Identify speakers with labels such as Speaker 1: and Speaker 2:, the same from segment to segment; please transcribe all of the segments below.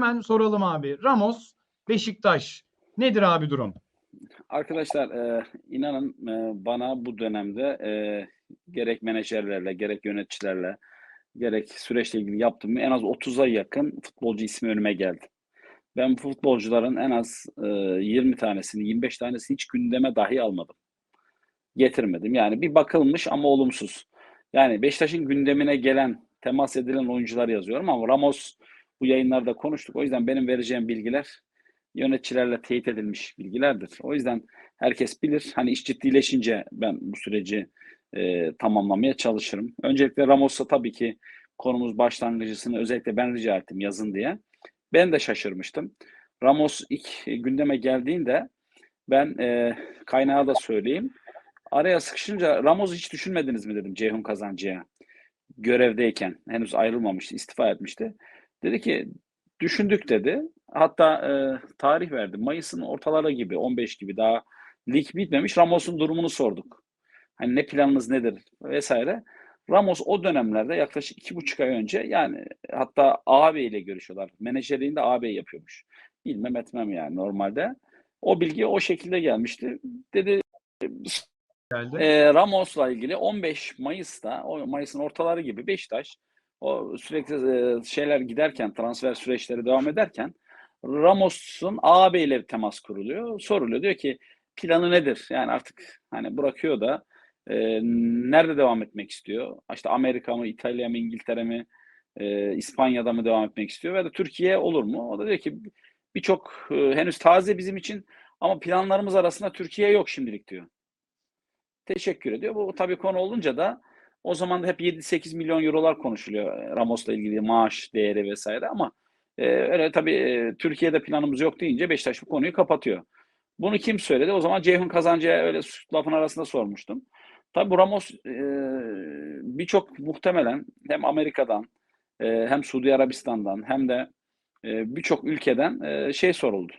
Speaker 1: Hemen soralım abi. Ramos, Beşiktaş. Nedir abi durum?
Speaker 2: Arkadaşlar e, inanın e, bana bu dönemde e, gerek menajerlerle gerek yöneticilerle gerek süreçle ilgili yaptığım en az 30'a yakın futbolcu ismi önüme geldi. Ben futbolcuların en az e, 20 tanesini 25 tanesini hiç gündeme dahi almadım. Getirmedim. Yani bir bakılmış ama olumsuz. Yani Beşiktaş'ın gündemine gelen temas edilen oyuncular yazıyorum ama Ramos bu yayınlarda konuştuk. O yüzden benim vereceğim bilgiler yöneticilerle teyit edilmiş bilgilerdir. O yüzden herkes bilir. Hani iş ciddileşince ben bu süreci e, tamamlamaya çalışırım. Öncelikle Ramos'a tabii ki konumuz başlangıcısını özellikle ben rica ettim yazın diye. Ben de şaşırmıştım. Ramos ilk gündeme geldiğinde ben e, kaynağı da söyleyeyim. Araya sıkışınca Ramos hiç düşünmediniz mi dedim Ceyhun Kazancı'ya. Görevdeyken henüz ayrılmamıştı, istifa etmişti. Dedi ki düşündük dedi. Hatta e, tarih verdi. Mayıs'ın ortaları gibi, 15 gibi daha lig bitmemiş. Ramos'un durumunu sorduk. Hani ne planınız nedir vesaire. Ramos o dönemlerde yaklaşık iki buçuk ay önce yani hatta ağabey ile görüşüyorlar. Menajerliğini de ağabey yapıyormuş. Bilmem etmem yani normalde. O bilgi o şekilde gelmişti. Dedi
Speaker 1: Geldi.
Speaker 2: e, Ramos'la ilgili 15 Mayıs'ta, o Mayıs'ın ortaları gibi Beşiktaş o sürekli e, şeyler giderken, transfer süreçleri devam ederken Ramos'un ağabey ile temas kuruluyor. Soruluyor. Diyor ki planı nedir? Yani artık hani bırakıyor da e, nerede devam etmek istiyor? İşte Amerika mı, İtalya mı, İngiltere mi, e, İspanya'da mı devam etmek istiyor? Ve de Türkiye olur mu? O da diyor ki birçok e, henüz taze bizim için ama planlarımız arasında Türkiye yok şimdilik diyor. Teşekkür ediyor. Bu tabii konu olunca da o zaman da hep 7-8 milyon eurolar konuşuluyor e, Ramos'la ilgili maaş değeri vesaire ama e, öyle tabii e, Türkiye'de planımız yok deyince Beşiktaş bu konuyu kapatıyor. Bunu kim söyledi? O zaman Ceyhun Kazancı'ya öyle lafın arasında sormuştum. Tabii bu Ramos e, birçok muhtemelen hem Amerika'dan e, hem Suudi Arabistan'dan hem de e, birçok ülkeden e, şey soruldu.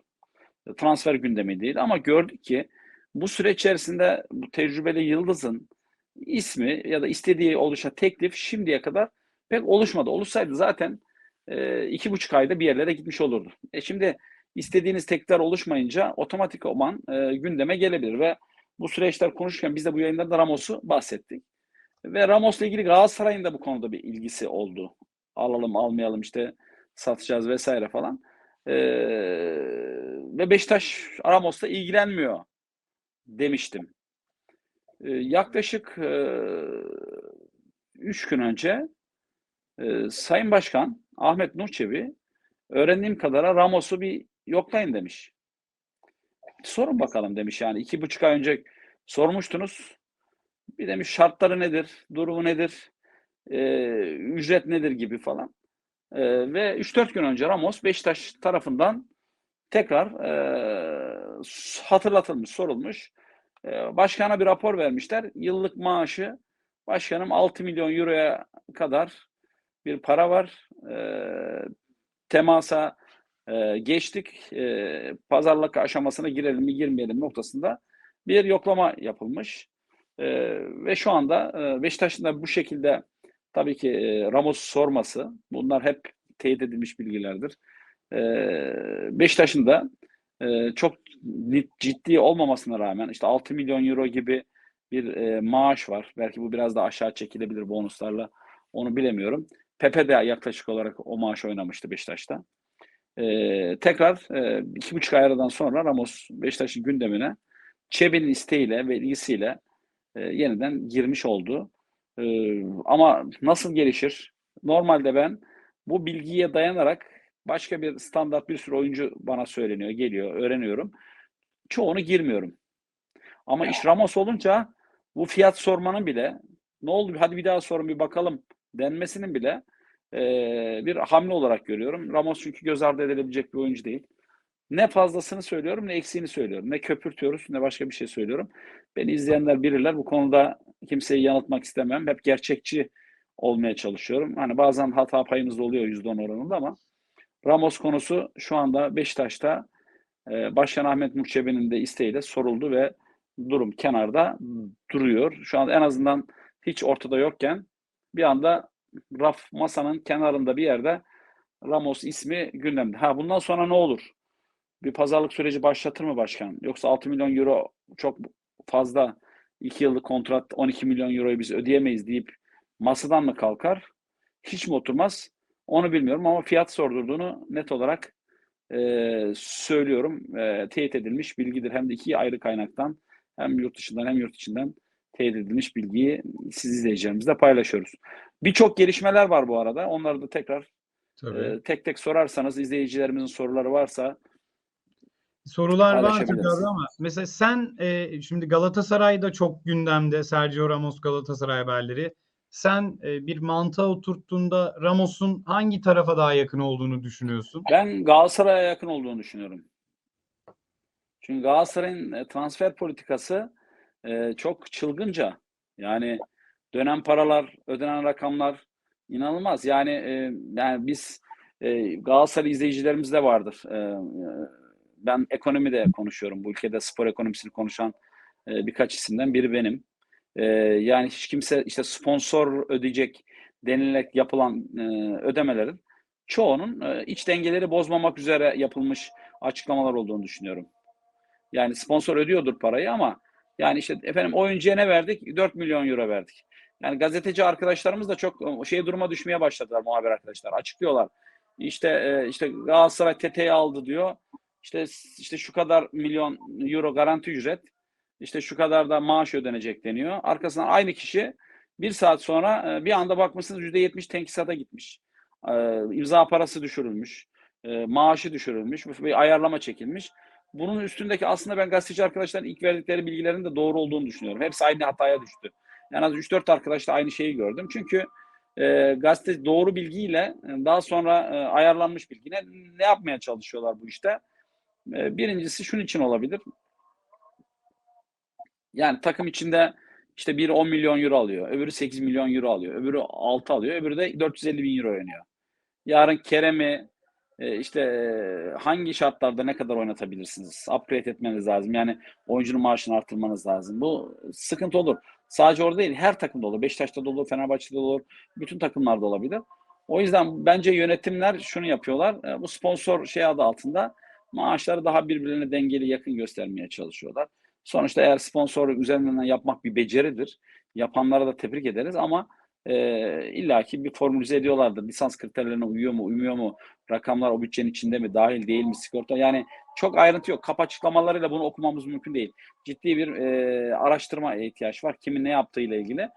Speaker 2: Transfer gündemi değil ama gördük ki bu süreç içerisinde bu tecrübeli Yıldız'ın ismi ya da istediği oluşa teklif şimdiye kadar pek oluşmadı. Oluşsaydı zaten e, iki buçuk ayda bir yerlere gitmiş olurdu. E şimdi istediğiniz teklifler oluşmayınca otomatik olan e, gündeme gelebilir ve bu süreçler konuşurken biz de bu yayınlarda Ramos'u bahsettik. Ve Ramos'la ilgili Galatasaray'ın da bu konuda bir ilgisi oldu. Alalım almayalım işte satacağız vesaire falan. E, ve Beşiktaş Ramos'la ilgilenmiyor demiştim. E, yaklaşık e, üç gün önce e, Sayın Başkan Ahmet Nurçevi öğrendiğim kadarıyla Ramos'u bir yoklayın demiş. Sorun bakalım demiş yani. iki buçuk ay önce sormuştunuz. Bir demiş şartları nedir, durumu nedir, e, ücret nedir gibi falan. E, ve 3-4 gün önce Ramos Beşiktaş tarafından tekrar e, hatırlatılmış, sorulmuş. E, başkana bir rapor vermişler. Yıllık maaşı başkanım 6 milyon euroya kadar bir para var. E, temasa e, geçtik. E, pazarlık aşamasına girelim mi girmeyelim noktasında bir yoklama yapılmış. E, ve şu anda e, Beşiktaş'ın da bu şekilde tabii ki e, Ramos sorması bunlar hep teyit edilmiş bilgilerdir. E, Beşiktaş'ın da e, çok ciddi olmamasına rağmen işte 6 milyon euro gibi bir e, maaş var. Belki bu biraz da aşağı çekilebilir bonuslarla. Onu bilemiyorum. Pepe de yaklaşık olarak o maaş oynamıştı Beşiktaş'ta. Ee, tekrar e, iki buçuk ay aradan sonra Ramos Beşiktaş'ın gündemine Çebi'nin isteğiyle ve ilgisiyle e, yeniden girmiş oldu. E, ama nasıl gelişir? Normalde ben bu bilgiye dayanarak başka bir standart bir sürü oyuncu bana söyleniyor, geliyor, öğreniyorum. Çoğunu girmiyorum. Ama iş Ramos olunca bu fiyat sormanın bile ne oldu hadi bir daha sorun bir bakalım denmesinin bile e, bir hamle olarak görüyorum. Ramos çünkü göz ardı edilebilecek bir oyuncu değil. Ne fazlasını söylüyorum ne eksiğini söylüyorum. Ne köpürtüyoruz ne başka bir şey söylüyorum. Beni izleyenler bilirler. Bu konuda kimseyi yanıltmak istemem. Hep gerçekçi olmaya çalışıyorum. Hani bazen hata payımız oluyor %10 oranında ama Ramos konusu şu anda Beşiktaş'ta e, Başkan Ahmet Murçebi'nin de isteğiyle soruldu ve durum kenarda duruyor. Şu anda en azından hiç ortada yokken bir anda raf masanın kenarında bir yerde Ramos ismi gündemde. Ha bundan sonra ne olur? Bir pazarlık süreci başlatır mı başkan? Yoksa 6 milyon euro çok fazla 2 yıllık kontrat 12 milyon euroyu biz ödeyemeyiz deyip masadan mı kalkar? Hiç mi oturmaz? Onu bilmiyorum ama fiyat sordurduğunu net olarak e, söylüyorum. E, teyit edilmiş bilgidir. Hem de iki ayrı kaynaktan hem yurt dışından hem yurt içinden teyit edilmiş bilgiyi siz izleyicilerimizle paylaşıyoruz. Birçok gelişmeler var bu arada. Onları da tekrar e, tek tek sorarsanız izleyicilerimizin soruları varsa
Speaker 1: Sorular var tabii ama mesela sen e, şimdi Galatasaray'da çok gündemde Sergio Ramos Galatasaray haberleri. Sen e, bir mantığa oturttuğunda Ramos'un hangi tarafa daha yakın olduğunu düşünüyorsun?
Speaker 2: Ben Galatasaray'a yakın olduğunu düşünüyorum. Çünkü Galatasaray'ın e, transfer politikası e, çok çılgınca. Yani dönen paralar, ödenen rakamlar inanılmaz. Yani yani biz e, Galatasaray izleyicilerimiz de vardır. E, ben ekonomide konuşuyorum. Bu ülkede spor ekonomisini konuşan birkaç isimden biri benim. E, yani hiç kimse işte sponsor ödeyecek denilerek yapılan e, ödemelerin çoğunun e, iç dengeleri bozmamak üzere yapılmış açıklamalar olduğunu düşünüyorum. Yani sponsor ödüyordur parayı ama yani işte efendim oyuncuya ne verdik? 4 milyon euro verdik. Yani gazeteci arkadaşlarımız da çok e, şey duruma düşmeye başladılar muhabir arkadaşlar. Açıklıyorlar. İşte e, işte Galatasaray TT'yi aldı diyor. İşte işte şu kadar milyon euro garanti ücret. İşte şu kadar da maaş ödenecek deniyor. Arkasından aynı kişi bir saat sonra e, bir anda bakmışsınız %70 tenkisata gitmiş. E, imza parası düşürülmüş. E, maaşı düşürülmüş. Bir ayarlama çekilmiş. Bunun üstündeki aslında ben gazeteci arkadaşların ilk verdikleri bilgilerin de doğru olduğunu düşünüyorum. Hepsi aynı hataya düştü. En az 3-4 arkadaşla aynı şeyi gördüm. Çünkü e, gazete doğru bilgiyle daha sonra e, ayarlanmış bilgiyle ne yapmaya çalışıyorlar bu işte? E, birincisi şunun için olabilir. Yani takım içinde işte biri 10 milyon euro alıyor, öbürü 8 milyon euro alıyor, öbürü 6 alıyor, öbürü de 450 bin euro oynuyor. Yarın Kerem'i e, işte e, hangi şartlarda ne kadar oynatabilirsiniz? Upgrade etmeniz lazım. Yani oyuncunun maaşını artırmanız lazım. Bu sıkıntı olur. Sadece orada değil, her takımda olur. Beşiktaş'ta da olur, Fenerbahçe'de de olur. Bütün takımlarda olabilir. O yüzden bence yönetimler şunu yapıyorlar. e, Bu sponsor şey adı altında maaşları daha birbirlerine dengeli yakın göstermeye çalışıyorlar. Sonuçta eğer sponsor üzerinden yapmak bir beceridir. Yapanlara da tebrik ederiz ama e, illaki bir formülize ediyorlardır. Lisans kriterlerine uyuyor mu, uymuyor mu? Rakamlar o bütçenin içinde mi, dahil değil mi, sigorta? Yani çok ayrıntı yok. Kap açıklamalarıyla bunu okumamız mümkün değil. Ciddi bir e, araştırma ihtiyaç var. Kimin ne yaptığıyla ilgili.